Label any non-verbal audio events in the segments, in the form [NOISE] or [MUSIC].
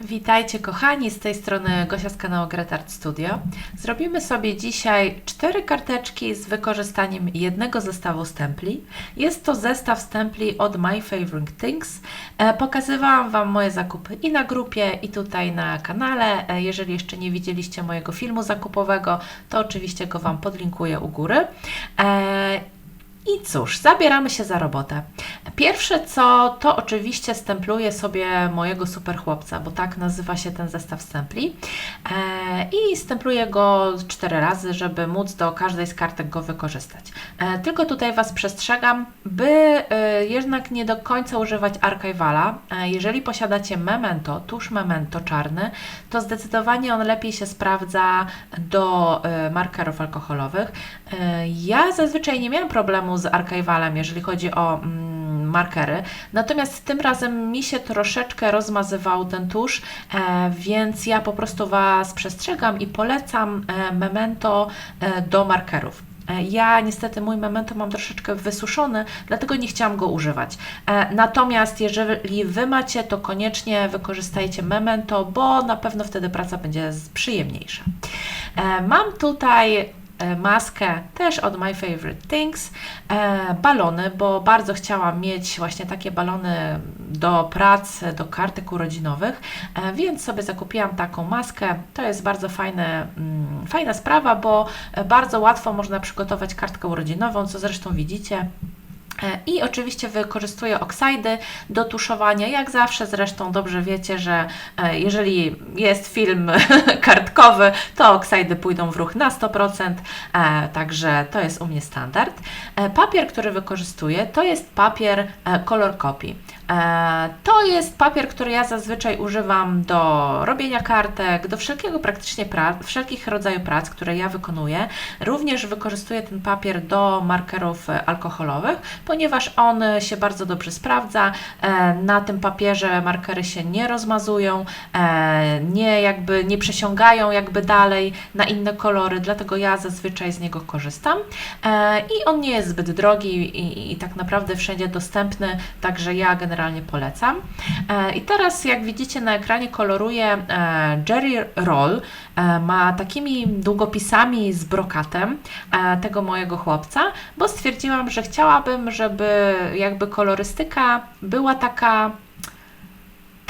Witajcie kochani, z tej strony Gosia z kanału Great Art Studio. Zrobimy sobie dzisiaj cztery karteczki z wykorzystaniem jednego zestawu stempli. Jest to zestaw stempli od My Favorite Things. E, pokazywałam Wam moje zakupy i na grupie, i tutaj na kanale. E, jeżeli jeszcze nie widzieliście mojego filmu zakupowego, to oczywiście go Wam podlinkuję u góry. I cóż, zabieramy się za robotę. Pierwsze co, to oczywiście stempluję sobie mojego super chłopca, bo tak nazywa się ten zestaw stempli. E, I stempluję go cztery razy, żeby móc do każdej z kartek go wykorzystać. E, tylko tutaj Was przestrzegam, by e, jednak nie do końca używać archivala. E, jeżeli posiadacie memento, tusz memento czarny, to zdecydowanie on lepiej się sprawdza do markerów alkoholowych. Ja zazwyczaj nie miałam problemu z archivalem, jeżeli chodzi o mm, markery. Natomiast tym razem mi się troszeczkę rozmazywał ten tusz, e, więc ja po prostu Was przestrzegam i polecam e, memento e, do markerów. Ja niestety mój memento mam troszeczkę wysuszony, dlatego nie chciałam go używać. Natomiast jeżeli Wy macie, to koniecznie wykorzystajcie memento, bo na pewno wtedy praca będzie przyjemniejsza. Mam tutaj maskę też od My Favorite Things, e, balony, bo bardzo chciałam mieć właśnie takie balony do prac, do kartek urodzinowych, e, więc sobie zakupiłam taką maskę. To jest bardzo fajne, mm, fajna sprawa, bo e, bardzo łatwo można przygotować kartkę urodzinową, co zresztą widzicie. E, I oczywiście wykorzystuję oksajdy do tuszowania. Jak zawsze zresztą dobrze wiecie, że e, jeżeli jest film [LAUGHS] kartkowy, to oksajdy pójdą w ruch na 100%, e, także to jest u mnie standard. Papier, który wykorzystuję, to jest papier Color Copy. E, To jest papier, który ja zazwyczaj używam do robienia kartek, do wszelkiego praktycznie prac, wszelkich rodzajów prac, które ja wykonuję. Również wykorzystuję ten papier do markerów e, alkoholowych, ponieważ on się bardzo dobrze sprawdza. E, Na tym papierze markery się nie rozmazują, nie jakby nie przesiągają jakby dalej na inne kolory, dlatego ja zazwyczaj z niego korzystam. I on nie jest zbyt drogi i, i tak naprawdę wszędzie dostępny, także ja generalnie polecam. E, I teraz jak widzicie na ekranie koloruję e, Jerry Roll. E, Ma takimi długopisami z brokatem tego mojego chłopca, bo stwierdziłam, że chciałabym, żeby jakby kolorystyka była taka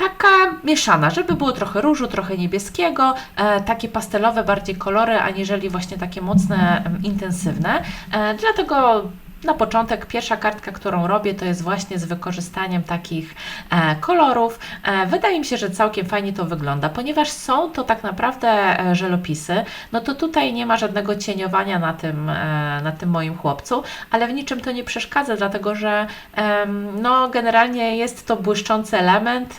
taka mieszana, żeby było trochę różu, trochę niebieskiego, e, takie pastelowe bardziej kolory, aniżeli właśnie takie mocne, em, intensywne. E, dlatego na początek pierwsza kartka, którą robię, to jest właśnie z wykorzystaniem takich e, kolorów. E, wydaje mi się, że całkiem fajnie to wygląda, ponieważ są to tak naprawdę e, żelopisy, no to tutaj nie ma żadnego cieniowania na tym, na tym moim chłopcu, ale w niczym to nie przeszkadza, dlatego że no, generalnie jest to błyszczący element,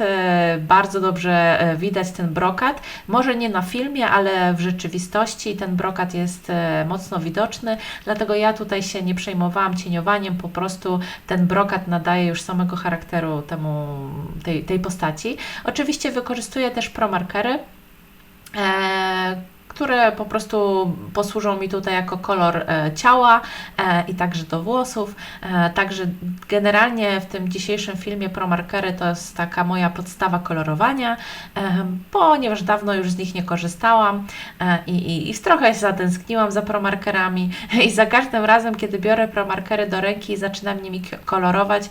bardzo dobrze widać ten brokat, może nie na filmie, ale w rzeczywistości ten brokat jest mocno widoczny, dlatego ja tutaj się nie przejmowałam cieniowaniem, po prostu ten brokat nadaje już samego charakteru temu, tej, tej postaci. Oczywiście wykorzystuję też promarkery, e, które po prostu posłużą mi tutaj jako kolor e, ciała e, i także do włosów. E, także generalnie w tym dzisiejszym filmie promarkery to jest taka moja podstawa kolorowania, ponieważ dawno już z nich nie korzystałam i, i, i trochę się zatęskniłam za promarkerami [LAUGHS] i za każdym razem, kiedy biorę promarkery do ręki i zaczynam nimi kolorować,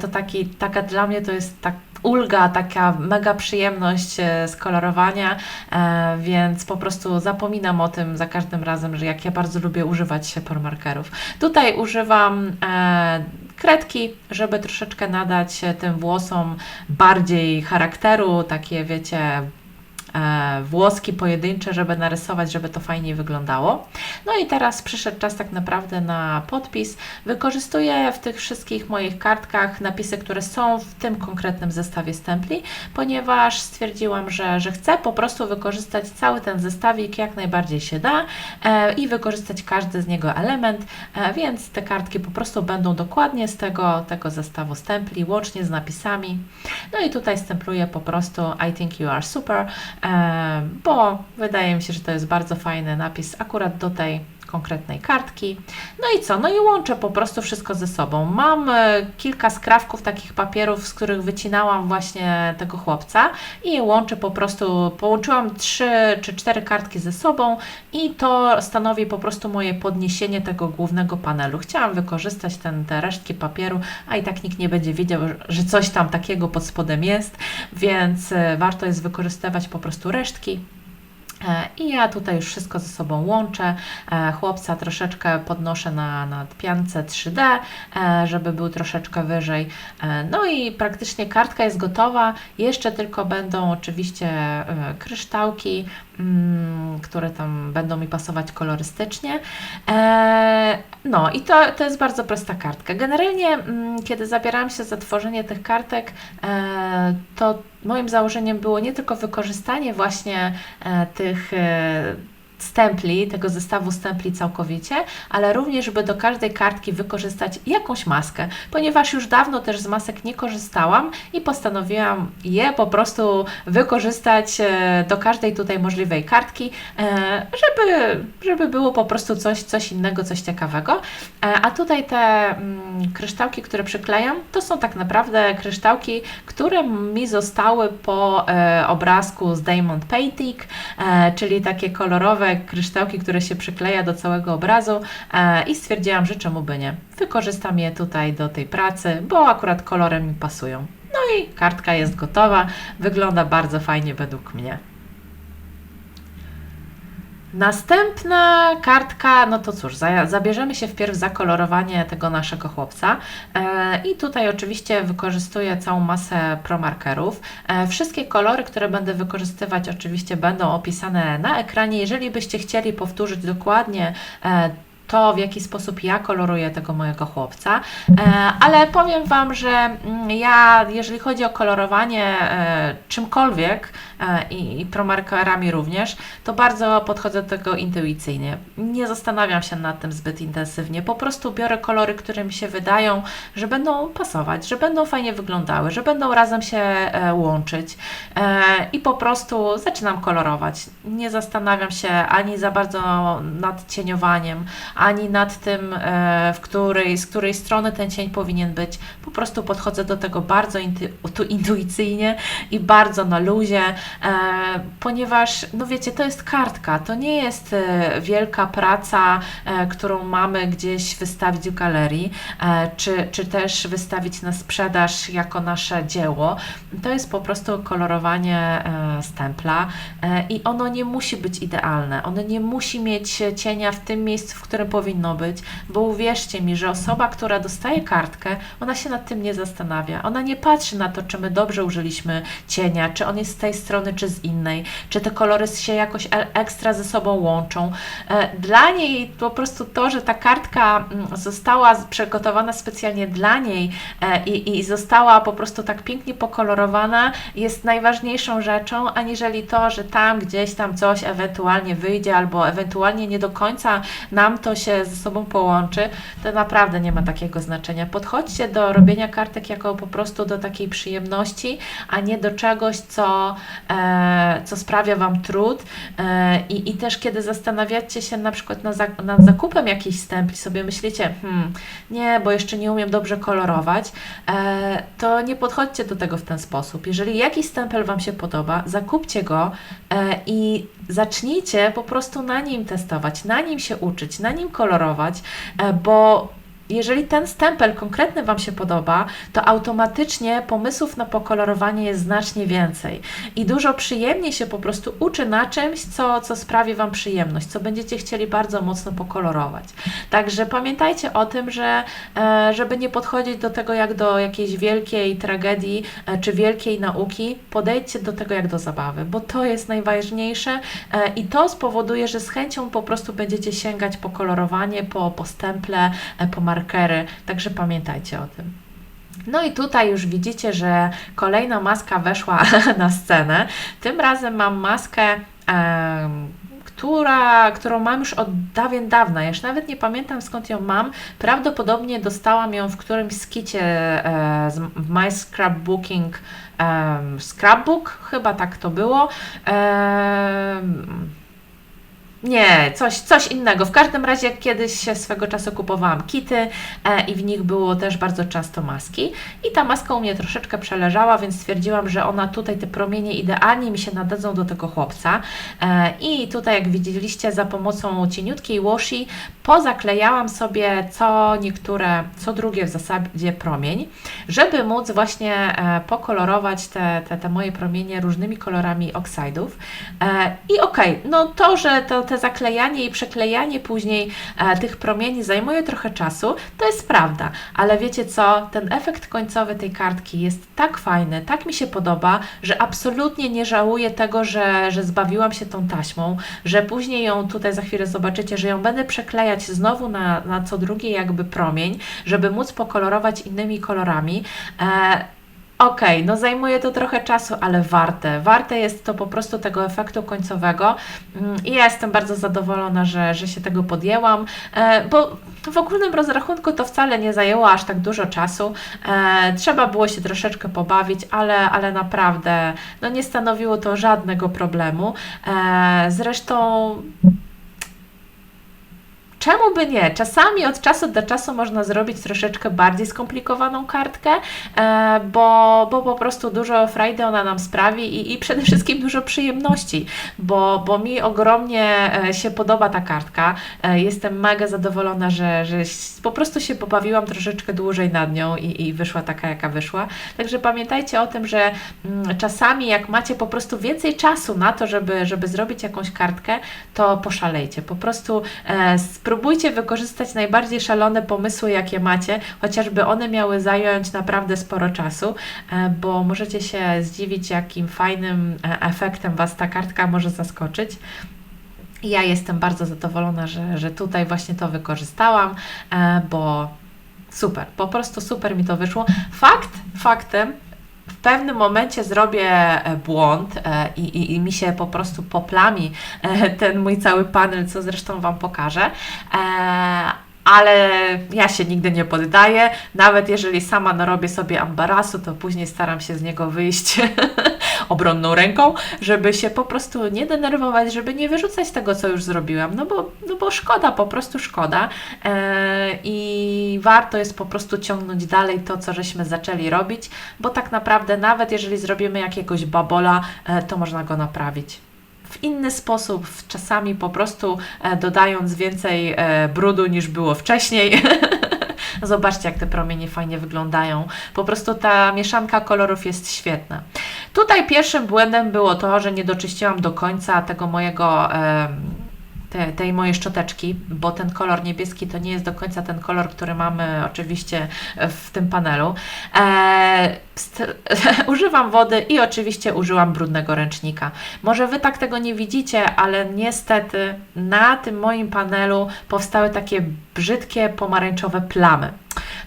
to taki, taka dla mnie to jest tak ulga, taka mega przyjemność e, z kolorowania, e, więc po prostu zapominam o tym za każdym razem, że jak ja bardzo lubię używać promarkerów. Tutaj używam e, kredki, żeby troszeczkę nadać e, tym włosom bardziej charakteru, takie wiecie, e, włoski pojedyncze, żeby narysować, żeby to fajniej wyglądało. No i teraz przyszedł czas tak naprawdę na podpis. Wykorzystuję w tych wszystkich moich kartkach napisy, które są w tym konkretnym zestawie stempli, ponieważ stwierdziłam, że, że chcę po prostu wykorzystać cały ten zestawik jak najbardziej się da e, i wykorzystać każdy z niego element, e, więc te kartki po prostu będą dokładnie z tego, tego zestawu stempli, łącznie z napisami. No i tutaj stempluję po prostu I think you are super, e, bo wydaje mi się, że to jest bardzo fajny napis akurat do tej konkretnej kartki. No i co? No i łączę po prostu wszystko ze sobą. Mam e, kilka skrawków takich papierów, z których wycinałam właśnie tego chłopca i łączę po prostu, połączyłam trzy czy cztery kartki ze sobą i to stanowi po prostu moje podniesienie tego głównego panelu. Chciałam wykorzystać ten, te resztki papieru, a i tak nikt nie będzie wiedział, że coś tam takiego pod spodem jest, więc e, warto jest wykorzystywać po prostu resztki. E, I ja tutaj już wszystko ze sobą łączę. E, chłopca troszeczkę podnoszę na, na piance 3D, e, żeby był troszeczkę wyżej. No i praktycznie kartka jest gotowa. Jeszcze tylko będą oczywiście kryształki, które tam będą mi pasować kolorystycznie. No i to, to jest bardzo prosta kartka. Generalnie, mm, kiedy zabierałam się za tworzenie tych kartek, to moim założeniem było nie tylko wykorzystanie właśnie e, tych e, stempli, tego zestawu stempli całkowicie, ale również, żeby do każdej kartki wykorzystać jakąś maskę, ponieważ już dawno też z masek nie korzystałam i postanowiłam je po prostu wykorzystać e, do każdej tutaj możliwej kartki, e, żeby, żeby było po prostu coś, coś innego, coś ciekawego. E, a tutaj te mm, kryształki, które przyklejam, to są tak naprawdę kryształki, które mi zostały po obrazku z Diamond Painting, czyli takie kolorowe kryształki, które się przykleja do całego obrazu e, i stwierdziłam, że czemu by nie. Wykorzystam je tutaj do tej pracy, bo akurat kolorem mi pasują. No i kartka jest gotowa, wygląda bardzo fajnie według mnie. Następna kartka, no to cóż, zabierzemy się wpierw za kolorowanie tego naszego chłopca e, i tutaj oczywiście wykorzystuję całą masę promarkerów. E, wszystkie kolory, które będę wykorzystywać oczywiście będą opisane na ekranie. Jeżeli byście chcieli powtórzyć dokładnie e, to, w jaki sposób ja koloruję tego mojego chłopca, ale powiem Wam, że mm, ja, jeżeli chodzi o kolorowanie czymkolwiek, E, i, promarkerami również, to bardzo podchodzę do tego intuicyjnie. Nie zastanawiam się nad tym zbyt intensywnie. Po prostu biorę kolory, które mi się wydają, że będą pasować, że będą fajnie wyglądały, że będą razem się e, łączyć e, i po prostu zaczynam kolorować. Nie zastanawiam się ani za bardzo nad cieniowaniem, ani nad tym, w której, z której strony ten cień powinien być. Po prostu podchodzę do tego bardzo intu, intuicyjnie i bardzo na luzie. E, ponieważ, no wiecie, to jest kartka, to nie jest e, wielka praca, e, którą mamy gdzieś wystawić w galerii, czy, czy też wystawić na sprzedaż jako nasze dzieło. To jest po prostu kolorowanie stempla i ono nie musi być idealne, ono nie musi mieć cienia w tym miejscu, w którym powinno być, bo uwierzcie mi, że osoba, która dostaje kartkę, ona się nad tym nie zastanawia, ona nie patrzy na to, czy my dobrze użyliśmy cienia, czy on jest z tej strony, czy z innej, czy te kolory się jakoś ekstra ze sobą łączą. E, dla niej po prostu to, że ta kartka mm, została przygotowana specjalnie dla niej e, i, i została po prostu tak pięknie pokolorowana, jest najważniejszą rzeczą, aniżeli to, że tam gdzieś tam coś ewentualnie wyjdzie, albo ewentualnie nie do końca nam to się ze sobą połączy, to naprawdę nie ma takiego znaczenia. Podchodźcie do robienia kartek jako po prostu do takiej przyjemności, a nie do czegoś, co E, co sprawia Wam trud e, i, i też kiedy zastanawiacie się na przykład na nad zakupem jakiejś stempli, sobie myślicie, hmm, nie, bo jeszcze nie umiem dobrze kolorować, e, to nie podchodźcie do tego w ten sposób. Jeżeli jakiś stempel Wam się podoba, zakupcie go i zacznijcie po prostu na nim testować, na nim się uczyć, na nim kolorować, bo jeżeli ten stempel konkretny Wam się podoba, to automatycznie pomysłów na pokolorowanie jest znacznie więcej i dużo przyjemniej się po prostu uczy na czymś, co, co sprawi Wam przyjemność, co będziecie chcieli bardzo mocno pokolorować. Także pamiętajcie o tym, że e, żeby nie podchodzić do tego jak do jakiejś wielkiej tragedii e, czy wielkiej nauki, podejdźcie do tego jak do zabawy, bo to jest najważniejsze e, i to spowoduje, że z chęcią po prostu będziecie sięgać po kolorowanie, po, po stemple, po marketingu, markery, także pamiętajcie o tym. No i tutaj już widzicie, że kolejna maska weszła [LAUGHS] na scenę. Tym razem mam maskę, która, którą mam już od dawien dawna. Ja już nawet nie pamiętam skąd ją mam. Prawdopodobnie dostałam ją w którymś skicie e, z My Scrapbooking e, Scrapbook, chyba tak to było. E, Nie, coś, coś innego. W każdym razie kiedyś swego czasu kupowałam kity e, i w nich było też bardzo często maski. I ta maska u mnie troszeczkę przeleżała, więc stwierdziłam, że ona tutaj, te promienie idealnie mi się nadadzą do tego chłopca. E, I tutaj, jak widzieliście, za pomocą cieniutkiej washi pozaklejałam sobie co niektóre, co drugie w zasadzie promień, żeby móc właśnie e, pokolorować te, te, te moje promienie różnymi kolorami oksajdów. I okej, okay, no to, że to, te zaklejanie i przeklejanie później e, tych promieni zajmuje trochę czasu, to jest prawda, ale wiecie co, ten efekt końcowy tej kartki jest tak fajny, tak mi się podoba, że absolutnie nie żałuję tego, że, że zbawiłam się tą taśmą, że później ją tutaj za chwilę zobaczycie, że ją będę przeklejać znowu na, na co drugi jakby promień, żeby móc pokolorować innymi kolorami. E, Okej, okay, no zajmuje to trochę czasu, ale warte. Warte jest to po prostu tego efektu końcowego mm, i ja jestem bardzo zadowolona, że, że się tego podjęłam, e, bo w ogólnym rozrachunku to wcale nie zajęło aż tak dużo czasu. E, trzeba było się troszeczkę pobawić, ale, ale naprawdę no nie stanowiło to żadnego problemu. E, zresztą Czemu by nie? Czasami od czasu do czasu można zrobić troszeczkę bardziej skomplikowaną kartkę, e, bo, bo po prostu dużo frajdy ona nam sprawi i, i przede wszystkim dużo przyjemności, bo, bo mi ogromnie e, się podoba ta kartka. E, jestem mega zadowolona, że, że po prostu się pobawiłam troszeczkę dłużej nad nią i, i wyszła taka, jaka wyszła. Także pamiętajcie o tym, że mm, czasami jak macie po prostu więcej czasu na to, żeby, żeby zrobić jakąś kartkę, to poszalejcie. Po prostu spróbujcie spróbujcie wykorzystać najbardziej szalone pomysły, jakie macie, chociażby one miały zająć naprawdę sporo czasu, e, bo możecie się zdziwić, jakim fajnym e, efektem Was ta kartka może zaskoczyć. Ja jestem bardzo zadowolona, że, że tutaj właśnie to wykorzystałam, e, bo super, po prostu super mi to wyszło. Fakt, faktem, pewnym momencie zrobię e, błąd e, i, i, i, mi się po prostu poplami e, ten mój cały panel, co zresztą Wam pokażę ale ja się nigdy nie poddaję. Nawet jeżeli sama narobię sobie ambarasu, to później staram się z niego wyjść [LAUGHS] obronną ręką, żeby się po prostu nie denerwować, żeby nie wyrzucać tego, co już zrobiłam, no bo, no bo szkoda, po prostu szkoda eee, i warto jest po prostu ciągnąć dalej to, co żeśmy zaczęli robić, bo tak naprawdę nawet jeżeli zrobimy jakiegoś babola, e, to można go naprawić w inny sposób, czasami po prostu e, dodając więcej e, brudu niż było wcześniej. [LAUGHS] Zobaczcie, jak te promienie fajnie wyglądają. Po prostu ta mieszanka kolorów jest świetna. Tutaj pierwszym błędem było to, że nie doczyściłam do końca tego mojego te, tej mojej szczoteczki, bo ten kolor niebieski to nie jest do końca ten kolor, który mamy oczywiście w tym panelu. E, [LAUGHS] używam wody i oczywiście użyłam brudnego ręcznika. Może Wy tak tego nie widzicie, ale niestety na tym moim panelu powstały takie brzydkie pomarańczowe plamy.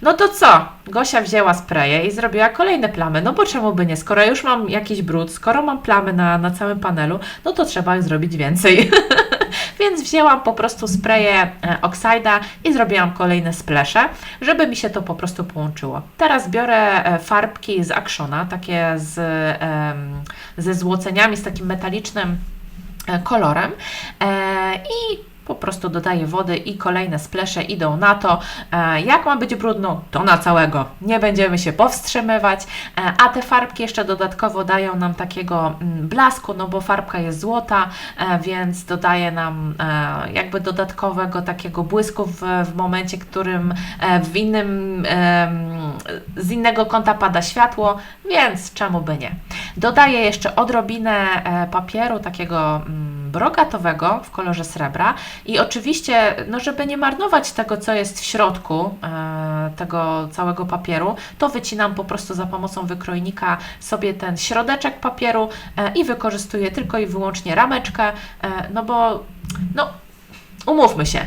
No to co? Gosia wzięła spreje i zrobiła kolejne plamy. No bo czemu by nie? Skoro już mam jakiś brud, skoro mam plamy na, na całym panelu, no to trzeba ich zrobić więcej. [LAUGHS] Więc wzięłam po prostu spreje e, Oxida i zrobiłam kolejne splesze, żeby mi się to po prostu połączyło. Teraz biorę e, farbki z Actiona, takie z, ze złoceniami, z takim metalicznym e, kolorem i po prostu dodaję wody i kolejne splesze idą na to. E, jak ma być brudno, to na całego. Nie będziemy się powstrzymywać, e, a te farbki jeszcze dodatkowo dają nam takiego mm, blasku, no bo farbka jest złota, e, więc dodaje nam jakby dodatkowego takiego błysku w, w momencie, którym w innym, z innego kąta pada światło, więc czemu by nie. Dodaję jeszcze odrobinę papieru takiego brogatowego w kolorze srebra i oczywiście, no żeby nie marnować tego, co jest w środku e, tego całego papieru, to wycinam po prostu za pomocą wykrojnika sobie ten środeczek papieru e, i wykorzystuję tylko i wyłącznie rameczkę, e, no bo no umówmy się,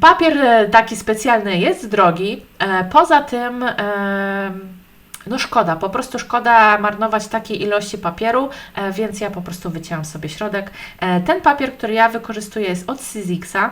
Papier taki specjalny jest drogi. Poza tym no szkoda, po prostu szkoda marnować takiej ilości papieru, e, więc ja po prostu wycięłam sobie środek. E, ten papier, który ja wykorzystuję jest od Sizixa.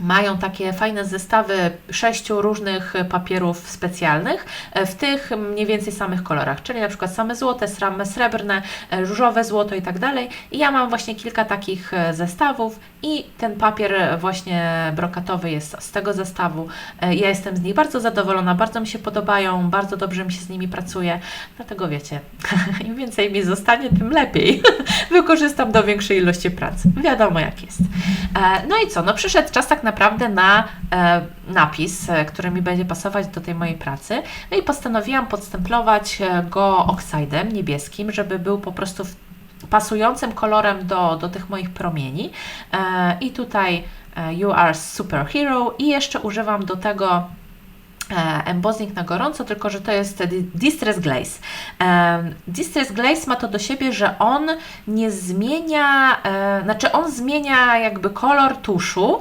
Mają takie fajne zestawy sześciu różnych papierów specjalnych e, w tych mniej więcej samych kolorach, czyli na przykład same złote, same srebrne, e, różowe złoto i tak dalej. I ja mam właśnie kilka takich e, zestawów i ten papier właśnie brokatowy jest z tego zestawu. Ja jestem z nich bardzo zadowolona, bardzo mi się podobają, bardzo dobrze mi się z nimi pracuje, dlatego wiecie, [LAUGHS] im więcej mi zostanie, tym lepiej. [LAUGHS] Wykorzystam do większej ilości pracy. Wiadomo jak jest. No i co, no przyszedł czas tak naprawdę na e, napis, e, który mi będzie pasować do tej mojej pracy. No i postanowiłam podstemplować e, go oksajdem niebieskim, żeby był po prostu pasującym kolorem do, do tych moich promieni. I tutaj You are superhero i jeszcze używam do tego embossing na gorąco, tylko że to jest Distress Glaze. E, Distress Glaze ma to do siebie, że on nie zmienia, e, znaczy on zmienia jakby kolor tuszu,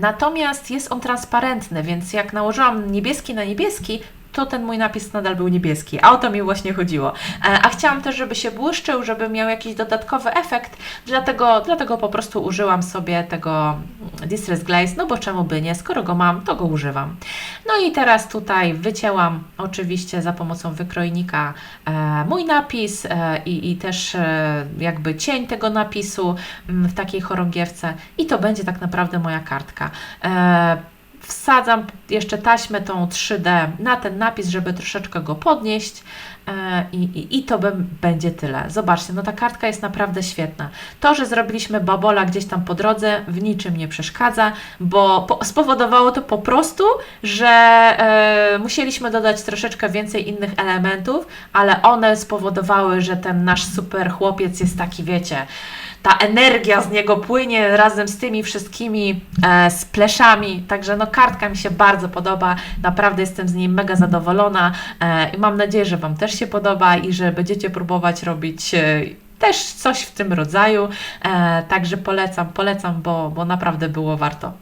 natomiast jest on transparentny, więc jak nałożyłam niebieski na niebieski, to ten mój napis nadal był niebieski. A o to mi właśnie chodziło. E, a chciałam też, żeby się błyszczył, żeby miał jakiś dodatkowy efekt, dlatego, dlatego po prostu użyłam sobie tego Distress Glaze, no bo czemu by nie, skoro go mam, to go używam. No i teraz tutaj wycięłam oczywiście za pomocą wykrojnika e, mój napis e, i, i też jakby cień tego napisu mm, w takiej chorągiewce i to będzie tak naprawdę moja kartka wsadzam jeszcze taśmę tą 3D na ten napis, żeby troszeczkę go podnieść e, i, i, i to będzie tyle. Zobaczcie, no ta kartka jest naprawdę świetna. To, że zrobiliśmy babola gdzieś tam po drodze, w niczym nie przeszkadza, bo po, spowodowało to po prostu, że e, musieliśmy dodać troszeczkę więcej innych elementów, ale one spowodowały, że ten nasz super chłopiec jest taki, wiecie, ta energia z niego płynie razem z tymi wszystkimi e, spleszami. Także no kartka mi się bardzo podoba. Naprawdę jestem z niej mega zadowolona e, i mam nadzieję, że Wam też się podoba i że będziecie próbować robić e, też coś w tym rodzaju. E, także polecam, polecam, bo, bo naprawdę było warto.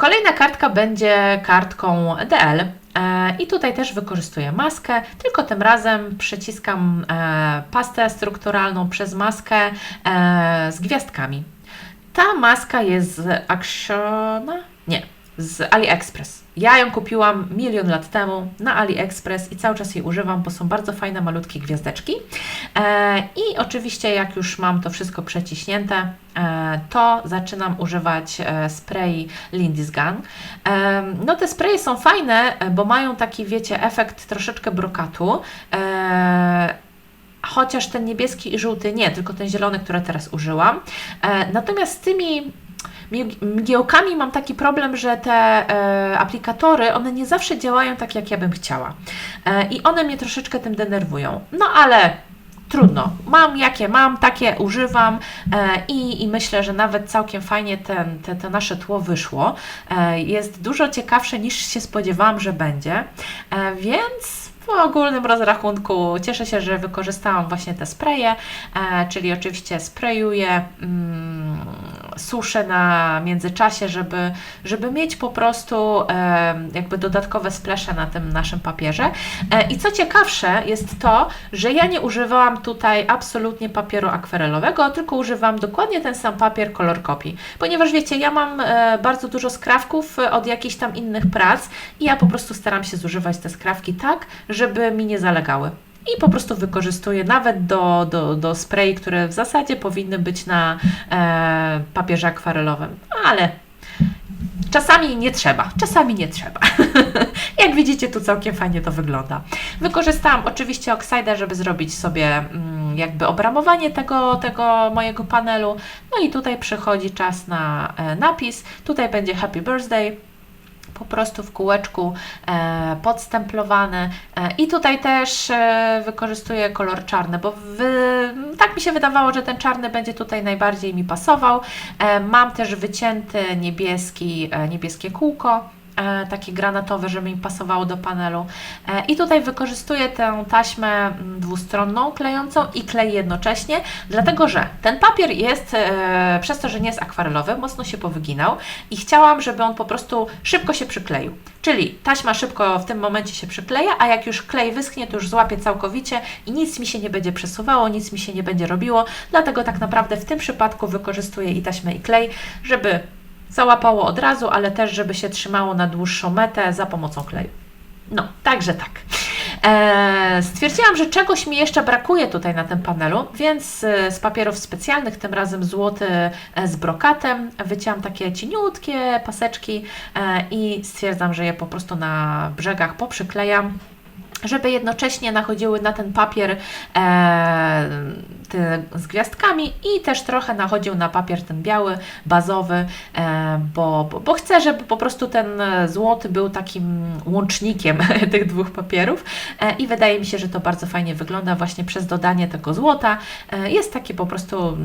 Kolejna kartka będzie kartką DL. E, I tutaj też wykorzystuję maskę, tylko tym razem przyciskam e, pastę strukturalną przez maskę e, z gwiazdkami. Ta maska jest z Actiona? Nie, z AliExpress. Ja ją kupiłam milion lat temu na AliExpress i cały czas jej używam, bo są bardzo fajne, malutkie gwiazdeczki. E, I oczywiście, jak już mam to wszystko przeciśnięte, e, to zaczynam używać e, sprayi Lindy's Gun. E, no te spraye są fajne, bo mają taki, wiecie, efekt troszeczkę brokatu. E, chociaż ten niebieski i żółty nie, tylko ten zielony, który teraz użyłam. E, natomiast z tymi mgiełkami mam taki problem, że te e, aplikatory, one nie zawsze działają tak, jak ja bym chciała. E, I one mnie troszeczkę tym denerwują. No ale trudno. Mam jakie mam, takie używam e, i, i myślę, że nawet całkiem fajnie ten, te, te nasze tło wyszło. Jest dużo ciekawsze niż się spodziewałam, że będzie, więc w ogólnym rozrachunku cieszę się, że wykorzystałam właśnie te spraye, e, czyli oczywiście sprayuję, mm, suszę na międzyczasie, żeby, żeby mieć po prostu e, jakby dodatkowe splesze na tym naszym papierze. E, I co ciekawsze jest to, że ja nie używałam tutaj absolutnie papieru akwarelowego, tylko używam dokładnie ten sam papier kolor kopii, ponieważ wiecie, ja mam e, bardzo dużo skrawków od jakichś tam innych prac i ja po prostu staram się zużywać te skrawki tak, żeby mi nie zalegały. I po prostu wykorzystuję nawet do, do, do spray, które w zasadzie powinny być na e, papierze akwarelowym, ale Czasami nie trzeba, czasami nie trzeba. [LAUGHS] Jak widzicie, tu całkiem fajnie to wygląda. Wykorzystałam oczywiście Oxider, żeby zrobić sobie mm, jakby obramowanie tego, tego mojego panelu. No i tutaj przychodzi czas na e, napis. Tutaj będzie Happy Birthday po prostu w kółeczku e, podstemplowane. E, I tutaj też e, wykorzystuję kolor czarny, bo tak mi się wydawało, że ten czarny będzie tutaj najbardziej mi pasował. Mam też wycięty niebieski, niebieskie kółko takie granatowe, żeby mi pasowało do panelu. E, I tutaj wykorzystuję tę taśmę mm, dwustronną klejącą i klej jednocześnie, dlatego że ten papier jest, e, przez to, że nie jest akwarelowy, mocno się powyginał i chciałam, żeby on po prostu szybko się przykleił. Czyli taśma szybko w tym momencie się przykleja, a jak już klej wyschnie, to już złapie całkowicie i nic mi się nie będzie przesuwało, nic mi się nie będzie robiło, dlatego tak naprawdę w tym przypadku wykorzystuję i taśmę i klej, żeby załapało od razu, ale też, żeby się trzymało na dłuższą metę za pomocą kleju. No, także tak. E, stwierdziłam, że czegoś mi jeszcze brakuje tutaj na tym panelu, więc e, z papierów specjalnych, tym razem złoty e, z brokatem, wycięłam takie cieniutkie paseczki i stwierdzam, że je po prostu na brzegach poprzyklejam żeby jednocześnie nachodziły na ten papier e, z gwiazdkami i też trochę nachodził na papier ten biały, bazowy, e, bo, bo, bo chcę, żeby po prostu ten złoty był takim łącznikiem [LAUGHS] tych dwóch papierów e, i wydaje mi się, że to bardzo fajnie wygląda właśnie przez dodanie tego złota. E, jest taki po prostu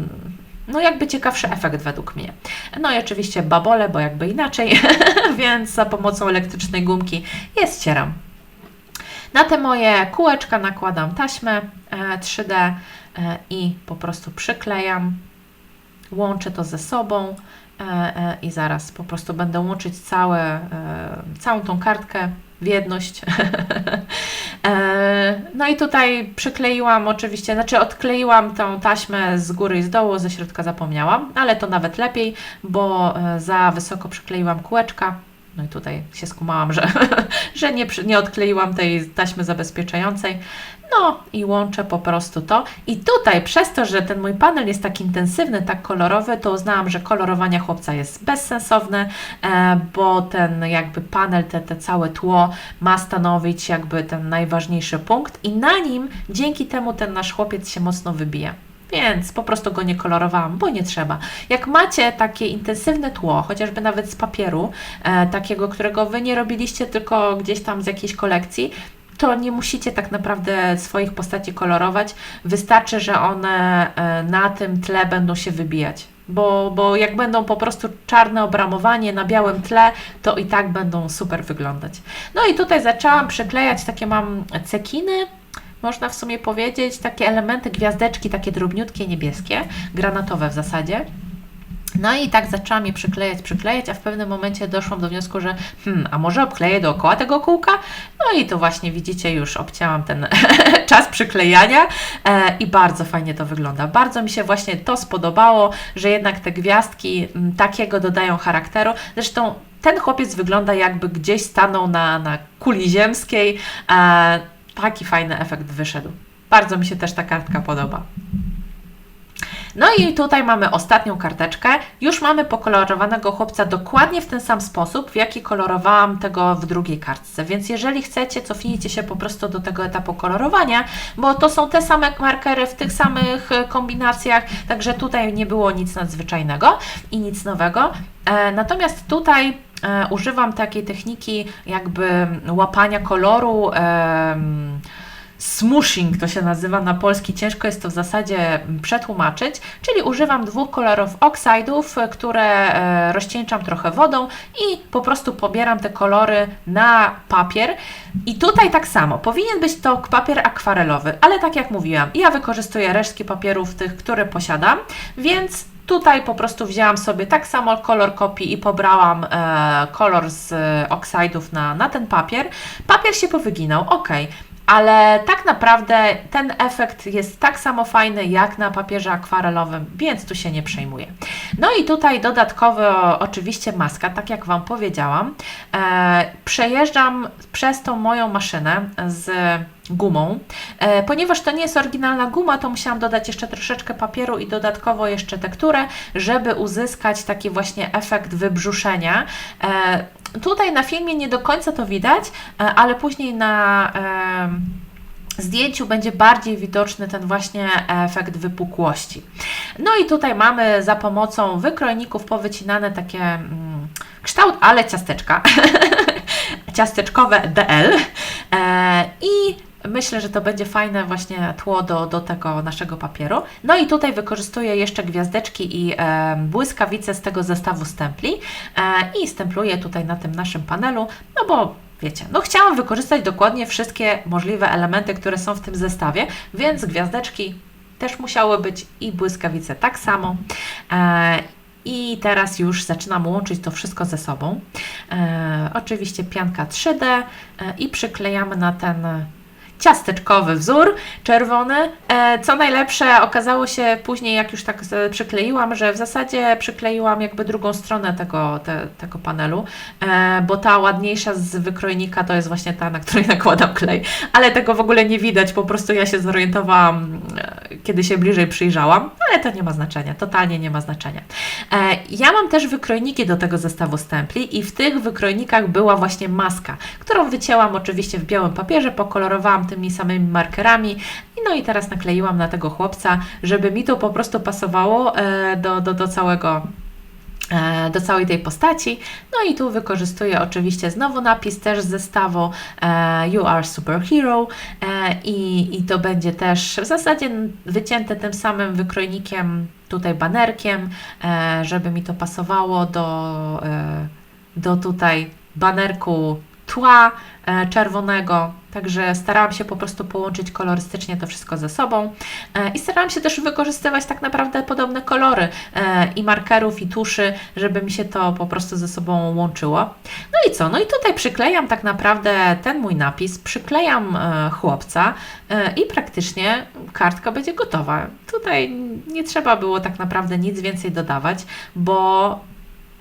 no jakby ciekawszy efekt według mnie. No i oczywiście babole, bo jakby inaczej, [LAUGHS] więc za pomocą elektrycznej gumki je ścieram. Na te moje kółeczka nakładam taśmę 3D e, i po prostu przyklejam, łączę to ze sobą e, i zaraz po prostu będę łączyć całe, całą tą kartkę w jedność. [LAUGHS] no i tutaj przykleiłam oczywiście, znaczy odkleiłam tą taśmę z góry i z dołu, ze środka zapomniałam, ale to nawet lepiej, bo e, za wysoko przykleiłam kółeczka. No i tutaj się skumałam, że, [LAUGHS] że nie, nie odkleiłam tej taśmy zabezpieczającej. No i łączę po prostu to. I tutaj przez to, że ten mój panel jest tak intensywny, tak kolorowy, to uznałam, że kolorowanie chłopca jest bezsensowne, e, bo ten jakby panel, te, te całe tło ma stanowić jakby ten najważniejszy punkt i na nim dzięki temu ten nasz chłopiec się mocno wybija więc po prostu go nie kolorowałam, bo nie trzeba. Jak macie takie intensywne tło, chociażby nawet z papieru, e, takiego, którego Wy nie robiliście tylko gdzieś tam z jakiejś kolekcji, to nie musicie tak naprawdę swoich postaci kolorować. Wystarczy, że one e, na tym tle będą się wybijać. Bo, bo jak będą po prostu czarne obramowanie na białym tle, to i tak będą super wyglądać. No i tutaj zaczęłam przyklejać takie mam cekiny, można w sumie powiedzieć, takie elementy, gwiazdeczki, takie drobniutkie, niebieskie, granatowe w zasadzie. No i tak zaczęłam je przyklejać, przyklejać, a w pewnym momencie doszłam do wniosku, że hmm, a może obkleję dookoła tego kółka? No i to właśnie widzicie, już obcięłam ten [LAUGHS] czas przyklejania e, i bardzo fajnie to wygląda. Bardzo mi się właśnie to spodobało, że jednak te gwiazdki m, takiego dodają charakteru. Zresztą ten chłopiec wygląda jakby gdzieś stanął na, na kuli ziemskiej. E, taki fajny efekt wyszedł. Bardzo mi się też ta kartka podoba. No i tutaj mamy ostatnią karteczkę. Już mamy pokolorowanego chłopca dokładnie w ten sam sposób, w jaki kolorowałam tego w drugiej kartce. Więc jeżeli chcecie, cofnijcie się po prostu do tego etapu kolorowania, bo to są te same markery w tych samych e, kombinacjach, także tutaj nie było nic nadzwyczajnego i nic nowego. E, natomiast tutaj używam takiej techniki jakby łapania koloru. E, Smushing to się nazywa na polski, ciężko jest to w zasadzie przetłumaczyć, czyli używam dwóch kolorów oksidów, które e, rozcieńczam trochę wodą i po prostu pobieram te kolory na papier. I tutaj tak samo, powinien być to papier akwarelowy, ale tak jak mówiłam, ja wykorzystuję resztki papierów tych, które posiadam, więc Tutaj po prostu wzięłam sobie tak samo kolor kopii i pobrałam e, kolor z e, oksidów na, na ten papier. Papier się powyginał, ok, ale tak naprawdę ten efekt jest tak samo fajny jak na papierze akwarelowym, więc tu się nie przejmuję. No i tutaj dodatkowo oczywiście maska, tak jak Wam powiedziałam. E, przejeżdżam przez tą moją maszynę z gumą. E, ponieważ to nie jest oryginalna guma, to musiałam dodać jeszcze troszeczkę papieru i dodatkowo jeszcze tekturę, żeby uzyskać taki właśnie efekt wybrzuszenia. E, Tutaj na filmie nie do końca to widać, e, ale później na zdjęciu będzie bardziej widoczny ten właśnie efekt wypukłości. No i tutaj mamy za pomocą wykrojników powycinane takie mm, kształt, ale ciasteczka, [LAUGHS] ciasteczkowe DL e, i Myślę, że to będzie fajne właśnie tło do, do tego naszego papieru. No i tutaj wykorzystuję jeszcze gwiazdeczki i e, błyskawice z tego zestawu stempli e, i stempluję tutaj na tym naszym panelu, no bo wiecie, no chciałam wykorzystać dokładnie wszystkie możliwe elementy, które są w tym zestawie, więc gwiazdeczki też musiały być i błyskawice tak samo. E, i teraz już zaczynam łączyć to wszystko ze sobą. E, oczywiście pianka 3D e, i przyklejamy na ten ciasteczkowy wzór, czerwony. E, co najlepsze, okazało się później, jak już tak przykleiłam, że w zasadzie przykleiłam jakby drugą stronę tego, te, tego panelu, e, bo ta ładniejsza z wykrojnika to jest właśnie ta, na której [LAUGHS] nakładam klej, ale tego w ogóle nie widać, po prostu ja się zorientowałam, e, kiedy się bliżej przyjrzałam, ale to nie ma znaczenia, totalnie nie ma znaczenia. Ja mam też wykrojniki do tego zestawu stempli i w tych wykrojnikach była właśnie maska, którą wycięłam oczywiście w białym papierze, pokolorowałam tymi samymi markerami no i teraz nakleiłam na tego chłopca, żeby mi to po prostu pasowało e, do, do, do całego e, do całej tej postaci. No i tu wykorzystuję oczywiście znowu napis też z zestawu e, You are superhero i, i to będzie też w zasadzie wycięte tym samym wykrojnikiem, tutaj banerkiem, żeby mi to pasowało do, do tutaj banerku tła e, czerwonego. Także starałam się po prostu połączyć kolorystycznie to wszystko ze sobą e, i starałam się też wykorzystywać tak naprawdę podobne kolory e, i markerów, i tuszy, żeby mi się to po prostu ze sobą łączyło. No i co? No i tutaj przyklejam tak naprawdę ten mój napis, przyklejam chłopca i praktycznie kartka będzie gotowa. Tutaj nie trzeba było tak naprawdę nic więcej dodawać, bo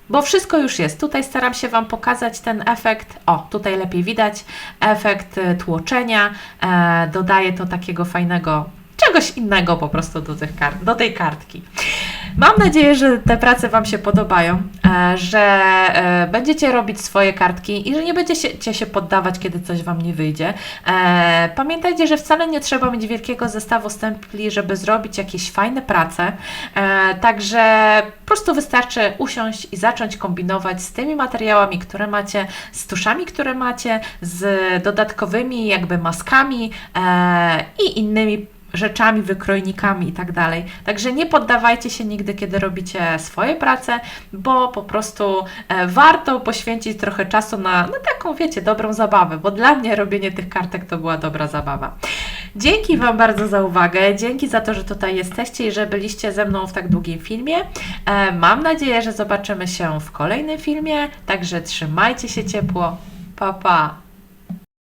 bo wszystko już jest. Tutaj staram się Wam pokazać ten efekt. O, tutaj lepiej widać efekt e, tłoczenia. E, dodaję to takiego fajnego, czegoś innego po prostu do, tych kart, do tej kartki. Mam nadzieję, że te prace Wam się podobają, że e, będziecie robić swoje kartki i że nie będziecie się poddawać, kiedy coś Wam nie wyjdzie. E, Pamiętajcie, że wcale nie trzeba mieć wielkiego zestawu stempli, żeby zrobić jakieś fajne prace. E, Także po prostu wystarczy usiąść i zacząć kombinować z tymi materiałami, które macie, z tuszami, które macie, z dodatkowymi jakby maskami i innymi rzeczami, wykrojnikami i tak dalej. Także nie poddawajcie się nigdy, kiedy robicie swoje prace, bo po prostu e, warto poświęcić trochę czasu na, na taką, wiecie, dobrą zabawę, bo dla mnie robienie tych kartek to była dobra zabawa. Dzięki Wam bardzo za uwagę, dzięki za to, że tutaj jesteście i że byliście ze mną w tak długim filmie. E, mam nadzieję, że zobaczymy się w kolejnym filmie, także trzymajcie się ciepło. Pa, pa!